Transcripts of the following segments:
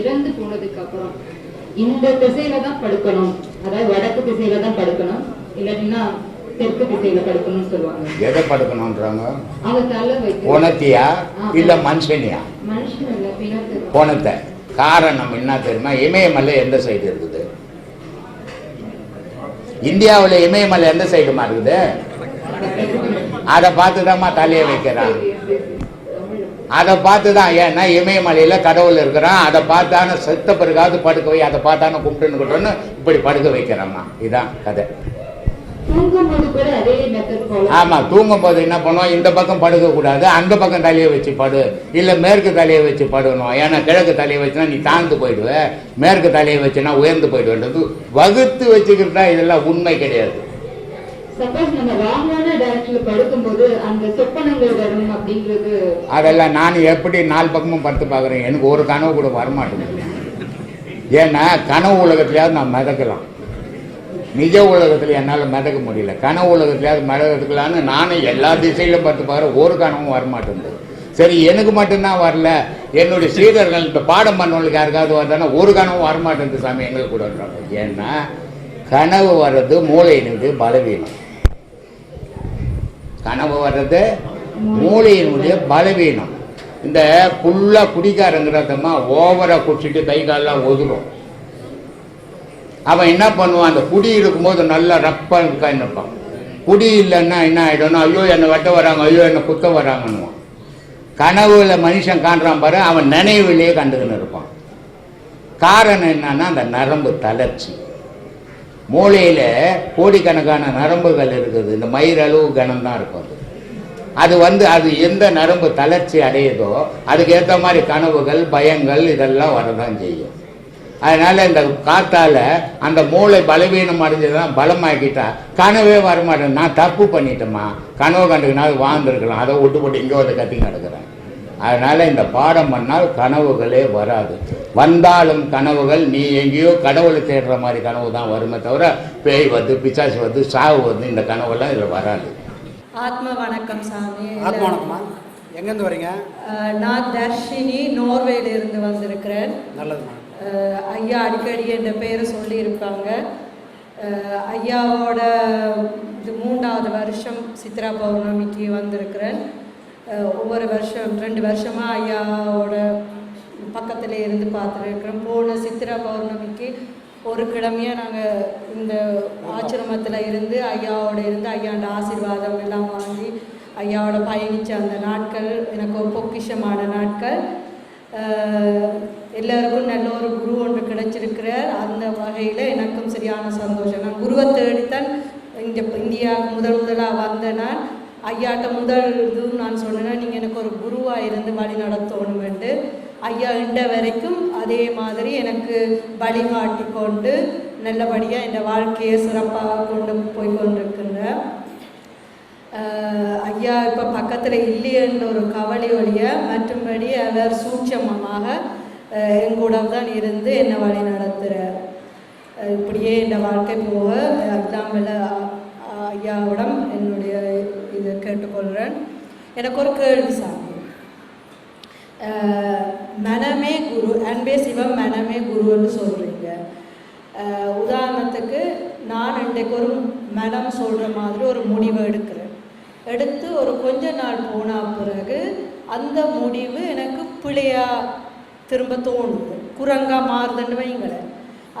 இறந்து போனதுக்கு அப்புறம் இந்த திசையில தான் படுக்கணும். அதாவது வடக்கு திசையில தான் படுக்கணும். இல்லாட்டினா தெற்கு திசையில படுக்கணும்னு சொல்லுவாங்க. எதை படுக்கணுன்றாங்க அவங்க தலை வைக்க குணத்தியா? இல்ல மனுஷனியா? மனுஷன் இல்ல பிணத்து குணத்தை. காரணம் என்ன தெரியுமா? இமயமலை எந்த சைடு இருக்குது? இந்தியாவுல இமயமலை எந்த சைடுமா இருக்குது? அதை பார்த்து தான்மா தலையை வைக்கிறான். அதை பார்த்து தான் ஏன்னா இமயமலையில கடவுள் இருக்கிறான் அதை பார்த்தான செத்த பிறகாவது படுக்க வை அதை பார்த்தான கும்பிட்டுன்னு இப்படி படுக்க வைக்கிறாம்மா. இதான் கதை. தூங்கும்போது கூட அதே மெத்தட் ஃபாலோ ஆமா தூங்கும் போது என்ன பண்ணுவோம் இந்த பக்கம் படுக்க கூடாது அந்த பக்கம் தலையை வச்சு படு. இல்ல மேற்கு தலையை வச்சு படுக்கணும். ஏன்னா கிழக்கு தலையை வச்சுனா நீ தாழ்ந்து போயிடுவ. மேற்கு தலையை வச்சுனா உயர்ந்து போயிடுவேன்றது. வகுத்து வச்சுக்கிறதா இதெல்லாம் உண்மை கிடையாது. சப்போஸ் நம்ம ராங்கான டைரக்ஷன்ல படுக்கும்போது அந்த சொப்பனங்கள் வரும் அப்படிங்கிறது அதெல்லாம் நான் எப்படி நாலு பக்கமும் படுத்து பார்க்குறேன். எனக்கு ஒரு கனவு கூட வரமாட்டேங்குது. ஏன்னா கனவு உலகத்துலையாவது நான் மிதக்கலாம். நிஜ உலகத்தில் என்னால் மிதக்க முடியல. கனவு உலகத்துலயாவது மிதக்கலான்னு நானும் எல்லா திசையிலும் பார்த்து பார்க்குறேன். ஒரு கனவும் வரமாட்டேங்குது. சரி எனக்கு மட்டும்தான் வரல. என்னுடைய சீடர்கள் இப்போ பாடம் பண்ணவங்களுக்கு யாருக்காவது வந்தானா ஒரு கனவும் வரமாட்டேங்குது சாமி எங்களுக்கு கூட ஏன்னா கனவு வர்றது மூளையினுடைய பலவீனம். கனவு வர்றது மூளையினுடைய பலவீனம். இந்த ஃபுல்லாக குடிக்காரங்கிறதம்மா ஓவராக குடிச்சிட்டு கை காலெல்லாம் ஒதுரும். அவன் என்ன பண்ணுவான்? அந்த குடி இருக்கும்போது நல்லா ரப்பாக இருக்கான்னு இருப்பான் குடி இல்லைன்னா என்ன ஆகிடும்னா ஐயோ என்னை வெட்ட வராங்க ஐயோ என்னை குத்த வராங்கன்னுவான். கனவுல மனுஷன் காண்றான் பாரு அவன் நினைவுலேயே கண்டுக்கின்னு இருப்பான். காரணம் என்னன்னா அந்த நரம்பு தளர்ச்சி. மூளையில் கோடிக்கணக்கான நரம்புகள் இருக்குது. இந்த மயிரளவு கணம் தான் இருக்கும் அது. அது வந்து அது எந்த நரம்பு தளர்ச்சி அடையுதோ அதுக்கு ஏற்ற மாதிரி கனவுகள் பயங்கள் இதெல்லாம் வரதான் செய்யும். அதனால் இந்த காத்தால் அந்த மூளை பலவீனம் அடைஞ்சதான் பலமாக்கிட்டா கனவே வரமாட்டேன் நான் தப்பு பண்ணிட்டேம்மா. கனவு கண்டுக்கினா அது வாழ்ந்துருக்கலாம். அதை விட்டு போட்டு இங்கே வந்து கத்தி கிடக்குறேன் அதனால இந்த பாடம் பண்ணால் கனவுகளே வராது. வந்தாலும் கனவுகள் நீ எங்கேயோ கடவுளை தேடுற மாதிரி கனவு தான் வருமே தவிர பேய் வந்து பிசாசு வந்து சாவு வந்து இந்த கனவுலாம் இதில் வராது. ஆத்ம வணக்கம் சாமி. ஆத்மா வணக்கம்மா எங்கேருந்து வரீங்க? நான் தர்ஷினி நோர்வேல இருந்து வந்திருக்கிறேன். நல்லதும்மா அஹ், ஐயா அடிக்கடி என்ற பேரை சொல்லியிருக்காங்க ஐயாவோட இது மூன்றாவது வருஷம் சித்ரா பௌர்ணமிக்கு வந்திருக்கிறேன். ஒவ்வொரு வருஷம் ரெண்டு வருஷமாக ஐயாவோட பக்கத்தில் இருந்து பார்த்துருக்கிறோம். போன சித்திரா பௌர்ணமிக்கு ஒரு கிழமையாக நாங்கள் இந்த ஆசிரமத்தில் இருந்து ஐயாவோட இருந்து ஐயாண்ட ஆசீர்வாதம் எல்லாம் வாங்கி ஐயாவோட பயணித்த அந்த நாட்கள் எனக்கு ஒரு பொக்கிஷமான நாட்கள். எல்லோருக்கும் எல்லாருக்கும் நல்ல ஒரு குரு ஒன்று கிடைச்சிருக்கிறார். அந்த வகையில் எனக்கும் சரியான சந்தோஷம். நான் குருவை தேடித்தான் இங்கே இந்தியாவுக்கு முதல் முதலாக வந்த நான். ஐயாட்ட முதல் இதுவும் நான் சொன்னேன்னா நீங்கள் எனக்கு ஒரு குருவாக இருந்து வழி நடத்தணுமெண்டு ஐயா இண்ட வரைக்கும் அதே மாதிரி எனக்கு வழிகாட்டி கொண்டு நல்லபடியாக என் வாழ்க்கையை சிறப்பாக கொண்டு போய் கொண்டிருக்கின்றேன் ஐயா இப்போ பக்கத்தில் இல்லையன்ற ஒரு கவலை ஒழிய மற்றும்படி அவர் சூட்சமமாக எங்கூட தான் இருந்து என்னை வழி நடத்துகிறார் இப்படியே என் வாழ்க்கை போக அல்லாமல் ஐயாவிடம் என்னுடைய கேட்டுக்கொள்கிறேன். எனக்கு ஒரு கேள்வி சாமி மனமே குரு அன்பே சிவம் மனமே குருன்னு சொல்கிறீங்க உதாரணத்துக்கு நான் இன்றைக்கு ஒரு மனம் சொல்கிற மாதிரி ஒரு முடிவை எடுக்கிறேன். எடுத்து ஒரு கொஞ்ச நாள் போன பிறகு அந்த முடிவு எனக்கு பிள்ளையாக திரும்ப தோணுது. குரங்கா மாறுதுன்னு வைங்களேன்.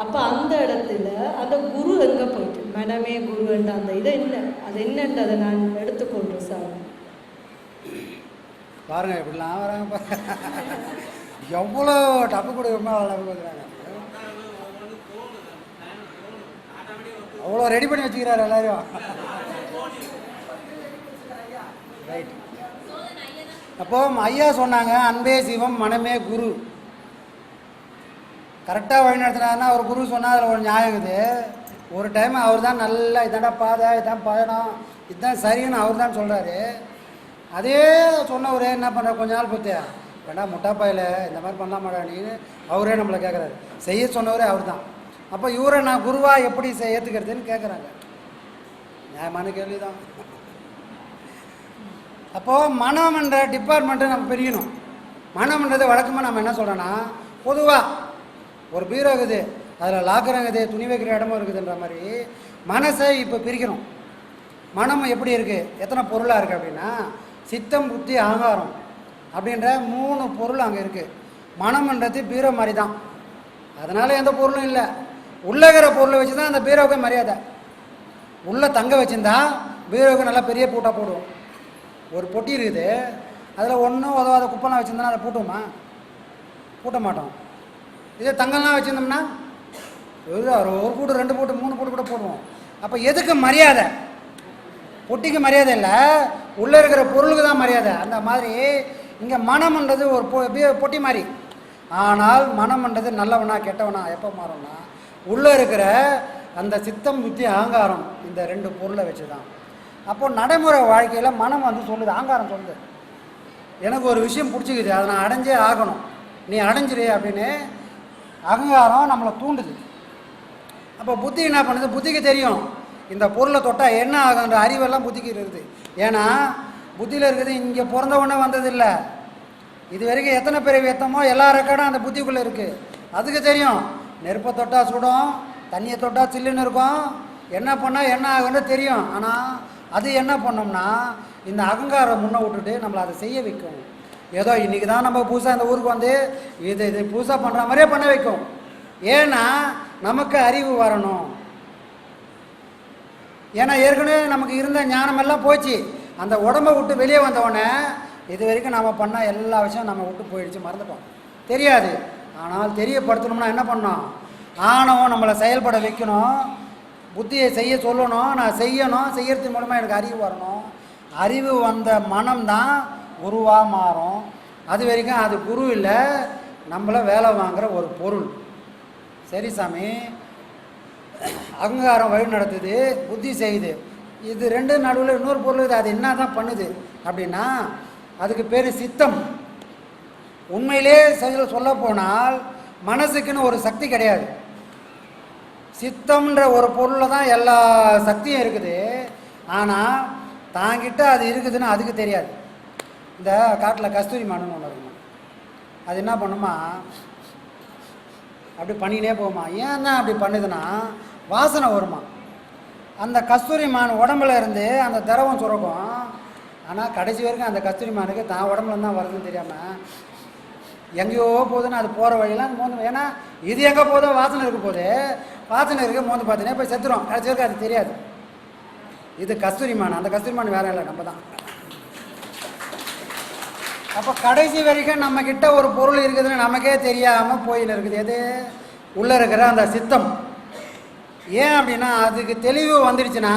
அப்போ அந்த இடத்துல அந்த குரு எங்கே போயிட்டு? மனமே குருன்ற அந்த இது என்ன? அது என்னன்றதை நான் எடுத்துக்கொள்கிறேன் சார். பாருங்க இப்படிலாம் வராங்க பாருங்க. எவ்வளோ டப்பு கொடுக்குறோமோ அவ்வளோ டப்பு கொடுக்குறாங்க. அவ்வளோ ரெடி பண்ணி வச்சுக்கிறாரு எல்லாரையும் ரைட் அப்போ ஐயா சொன்னாங்க அன்பே சிவம் மனமே குரு. கரெக்டாக வழிநடத்தினாருன்னா அவர் குரு சொன்னால் அதில் ஒரு நியாயம் இது. ஒரு டைம் அவர் தான் நல்லா இதாண்டா பாதை இதான் பயணம் இதுதான் சரின்னு அவர் தான் சொல்கிறாரு அதே சொன்னவரே என்ன பண்ணுற கொஞ்ச நாள் பொறுத்து வேண்டாம் முட்டாப்பாயில் இந்த மாதிரி பண்ணலாமாடா நீன்னு அவரே நம்மளை கேட்குறாரு செய்ய சொன்னவரே அவர் தான் அப்போ இவரை நான் குருவாக எப்படி ஏற்றுக்கிறதுன்னு கேட்குறாங்க நியாயமான கேள்வி தான் அப்போது மனம்ன்ற டிபார்ட்மெண்ட்டை நம்ம பிரியணும் மனம்ன்றது வழக்கமாக நம்ம என்ன சொல்கிறோன்னா பொதுவாக ஒரு பீரோ இருக்குது. அதில் லாக்கர் இருக்குது துணி வைக்கிற இடமும் இருக்குதுன்ற மாதிரி மனசை இப்போ பிரிக்கணும். மனம் எப்படி இருக்குது எத்தனை பொருளாக இருக்குது அப்படின்னா சித்தம் புத்தி அகங்காரம் அப்படின்ற மூணு பொருள் அங்கே இருக்குது மனம்ன்றது பீரோ மாதிரி தான் அதனால் எந்த பொருளும் இல்லை. உள்ளகிற இருக்கிற பொருளை வச்சு தான் அந்த பீரோவுக்கு மரியாதை. உள்ளே தங்க வச்சுருந்தா பீரோவுக்கு நல்லா பெரிய பூட்டாக போடுவோம். ஒரு பொட்டி இருக்குது. அதில் ஒன்றும் உதவாத குப்பெல்லாம் வச்சுருந்தா அதை பூட்டுவோமா? பூட்ட மாட்டோம். இதே தங்கம்லாம் வச்சுருந்தோம்னா ஒரு ஒரு கூட்டு ரெண்டு போட்டு மூணு போட்டு கூட போடுவோம். அப்போ எதுக்கு மரியாதை? பொட்டிக்கு மரியாதை இல்லை. உள்ளே இருக்கிற பொருளுக்கு தான் மரியாதை. அந்த மாதிரி இங்கே மனம்ன்றது ஒரு பொ- பொட்டி மாதிரி. ஆனால் மனம்ன்றது நல்லவனா கெட்டவனா எப்போ மாறும்னா உள்ளே இருக்கிற அந்த சித்தம் புத்தி அகங்காரம் இந்த ரெண்டு பொருளை வச்சு தான் அப்போ நடைமுறை வாழ்க்கையில் மனம் வந்து சொல்லுது அகங்காரம் சொல்லுது. எனக்கு ஒரு விஷயம் பிடிச்சிக்குது அதை நான் அடைஞ்சே ஆகணும். நீ அடைஞ்சிரு அப்படின்னு அகங்காரம் நம்மளை தூண்டுது. அப்போ புத்தி என்ன பண்ணுது? புத்திக்கு தெரியும். இந்த பொருளை தொட்டால் என்ன ஆகுன்ற அறிவெல்லாம் புத்திக்கு இருக்குது. ஏன்னா புத்தியில் இருக்குது இங்கே பிறந்த உடனே வந்ததில்லை. இது வரைக்கும் எத்தனை பேர் எத்தமோ எல்லா ரெக்கார்டும் அந்த புத்திக்குள்ளே இருக்குது அதுக்கு தெரியும். நெருப்பை தொட்டால் சுடும் தண்ணியை தொட்டால் சில்லுன்னு இருக்கும். என்ன பண்ணால் என்ன ஆகுன்னு தெரியும். ஆனால் அது என்ன பண்ணோம்னா இந்த அகங்காரம் முன்னே விட்டுட்டு நம்மளை அதை செய்ய வைக்கும். ஏதோ இன்றைக்கி தான் நம்ம புதுசாக இந்த ஊருக்கு வந்து இது இது புதுசாக பண்ணுற மாதிரியே பண்ண வைக்கும். ஏன்னா நமக்கு அறிவு வரணும். ஏன்னா ஏற்கனவே நமக்கு இருந்த ஞானமெல்லாம் போச்சு. அந்த உடம்பை விட்டு வெளியே வந்தவொடனே இது வரைக்கும் நாம் பண்ண எல்லா விஷயம் நம்ம விட்டு போயிடுச்சு மறந்துட்டோம். தெரியாது. ஆனால் தெரியப்படுத்தணும்னா என்ன பண்ணோம் ஆணவம் நம்மளை செயல்பட வைக்கணும். புத்தியை செய்ய சொல்லணும். நான் செய்யணும். செய்யறது மூலமாக எனக்கு அறிவு வரணும். அறிவு வந்த மனம்தான் குருவாக மாறும். அது வரைக்கும் அது குரு இல்லை நம்மளை வேலை வாங்குகிற ஒரு பொருள். சரி சாமி. அகங்காரம் வழி நடத்துது புத்தி செய்யுது. இது ரெண்டு நடுவில் இன்னொரு பொருள் இருக்குது அது என்ன தான் பண்ணுது? அப்படின்னா அதுக்கு பேர் சித்தம். உண்மையிலே செயல் சொல்ல போனால் மனசுக்குன்னு ஒரு சக்தி கிடையாது. சித்தம்ன்ற ஒரு பொருளில் தான் எல்லா சக்தியும் இருக்குது. ஆனால் தாங்கிட்ட அது இருக்குதுன்னு அதுக்கு தெரியாது. இந்த காட்டில் கஸ்தூரி மானுன்னு ஒன்று இருக்குமா? அது என்ன பண்ணுமா? அப்படி பண்ணினே போகுமா? ஏன் அப்படி பண்ணுதுன்னா வாசனை வருமா? அந்த கஸ்தூரி மான் உடம்புல இருந்து அந்த திரவம் சுரக்கும். ஆனால் கடைசி வரைக்கும் அந்த கஸ்தூரி மானுக்கு தான் உடம்புல தான் வருதுன்னு தெரியாமல் எங்கேயோ போகுதுன்னு அது போகிற வழியெல்லாம் மோந்து ஏன்னா இது எங்கே போதோ வாசனை இருக்க போது வாசனை இருக்க மோந்து பார்த்தீங்கன்னா போய் செத்துரும். கடைசி வரைக்கும் அது தெரியாது. இது கஸ்தூரி மான். அந்த கஸ்தூரி மான் வேறு இல்லை நம்ம தான். அப்போ கடைசி வரைக்கும் நம்ம கிட்ட ஒரு பொருள் இருக்குதுன்னு நமக்கே தெரியாமல் போயின்னு இருக்குது. எது? உள்ளே இருக்கிற அந்த சித்தம். ஏன் அப்படின்னா அதுக்கு தெளிவு வந்துடுச்சுன்னா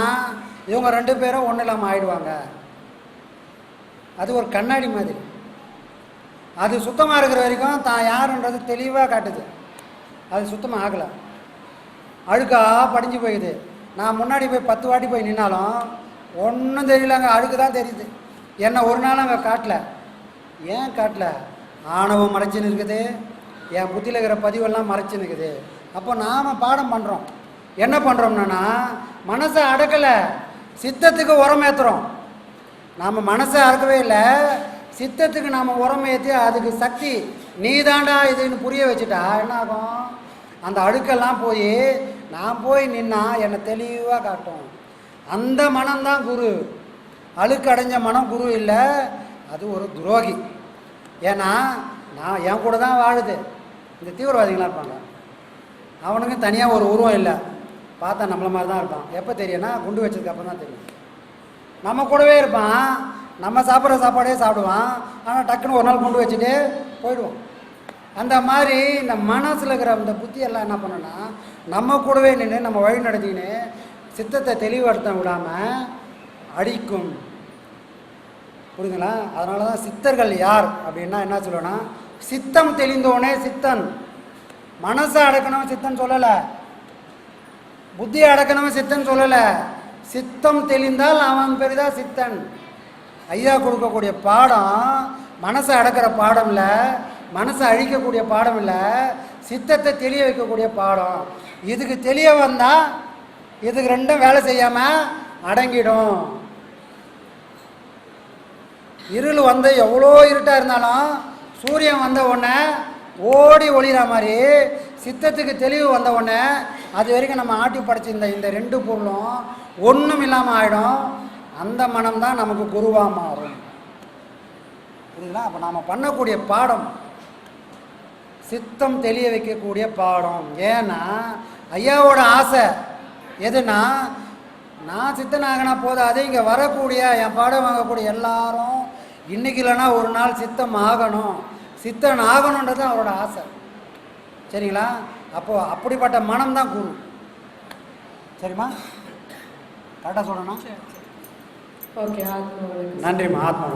இவங்க ரெண்டு பேரும் ஒன்றும் இல்லாமல் ஆயிடுவாங்க. அது ஒரு கண்ணாடி மாதிரி. அது சுத்தமாக இருக்கிற வரைக்கும் தான் யாருன்றது தெளிவாக காட்டுது. அது சுத்தமாக ஆகலை. அழுக்காக படிஞ்சு போயிடுது நான் முன்னாடி போய் பத்து வாட்டி போய் நின்னாலும் ஒன்றும் தெரியலங்க. அழுக்கு தான் தெரியுது. என்னை ஒரு நாள் அங்கே காட்டலை. ஏன் காட்டல? ஆணவம் மறைச்சின்னு இருக்குது. என் புத்தியில் இருக்கிற பதிவெல்லாம் மறைச்சின்னு இருக்குது. அப்போ நாம் பாடம் பண்ணுறோம் என்ன பண்ணுறோம்னா மனசை அடக்கலை சித்தத்துக்கு உரம் ஏற்றுறோம் நாம் மனசை அடக்கவே இல்லை சித்தத்துக்கு நாம் உரம் ஏற்றி அதுக்கு சக்தி நீதாண்டா இதுன்னு புரிய வச்சுட்டா என்ன ஆகும்? அந்த அழுக்கெல்லாம் போய் நான் போய் நின்னா என்னை தெளிவாக காட்டும். அந்த மனம்தான் குரு. அழுக்கடைஞ்ச மனம் குரு இல்லை அது ஒரு துரோகி. ஏன்னா நான் என் கூட தான் வாழுது. இந்த தீவிரவாதிகளாக இருப்பாங்க. அவனுக்கு தனியாக ஒரு உருவம் இல்லை. பார்த்தா நம்மள மாதிரி தான் இருப்பான். எப்போ தெரியும்னா குண்டு வச்சதுக்கு அப்புறம் தான் தெரியும். நம்ம கூடவே இருப்பான். நம்ம சாப்பிட்ற சாப்பாடே சாப்பிடுவான். ஆனால் டக்குன்னு ஒரு நாள் குண்டு வச்சுட்டு போயிடுவோம். அந்த மாதிரி இந்த மனசில் இருக்கிற அந்த புத்தியெல்லாம் என்ன பண்ணுன்னா நம்ம கூடவே நின்று நம்ம வழி நடத்திக்கின்னு சித்தத்தை தெளிவுபடுத்த விடாமல் அடிக்கும். புரியுதுங்களா? அதனால தான் சித்தர்கள் யார் அப்படின்னா என்ன சொல்லுவேன்னா சித்தம் தெளிந்தோனே சித்தன். மனசை அடக்கணும் சித்தன் சொல்லலை. புத்தியை அடக்கணும் சித்தன் சொல்லலை. சித்தம் தெளிந்தால் அவன் பெரிதா சித்தன். ஐயா கொடுக்கக்கூடிய பாடம் மனசை அடக்கிற பாடம் இல்லை மனசை அழிக்கக்கூடிய பாடம் இல்லை சித்தத்தை தெளிய வைக்கக்கூடிய பாடம். இதுக்கு தெளிய வந்தால் இதுக்கு ரெண்டும் வேலை செய்யாமல் அடங்கிடும். இருள் வந்து எவ்வளோ இருட்டாக இருந்தாலும் சூரியன் வந்த உடனே ஓடி ஒளிகிற மாதிரி சித்தத்துக்கு தெளிவு வந்த உடனே அது வரைக்கும் நம்ம ஆட்டி படைச்சிருந்த இந்த ரெண்டு பொருளும் ஒன்றும் இல்லாமல் ஆகிடும் அந்த மனம் தான் நமக்கு குருவாக மாறும். புரியுதுங்களா? அப்போ நாம் பண்ணக்கூடிய பாடம் சித்தம் தெளிய வைக்கக்கூடிய பாடம். ஏன்னா ஐயாவோட ஆசை எதுனா நான் சித்தனாகனா போதும் இங்கே வரக்கூடிய என் பாடம் வாங்கக்கூடிய எல்லாரும் இன்னைக்கு இல்லைன்னா ஒரு நாள் சித்தம் ஆகணும். சித்தன் ஆகணுன்றது தான் அவரோட ஆசை. சரிங்களா? அப்போது அப்படிப்பட்ட மனம் தான் குரு. சரிம்மா? கரெக்டாக சொல்லணும். ஓகே நன்றிம்மா ஆத்மா.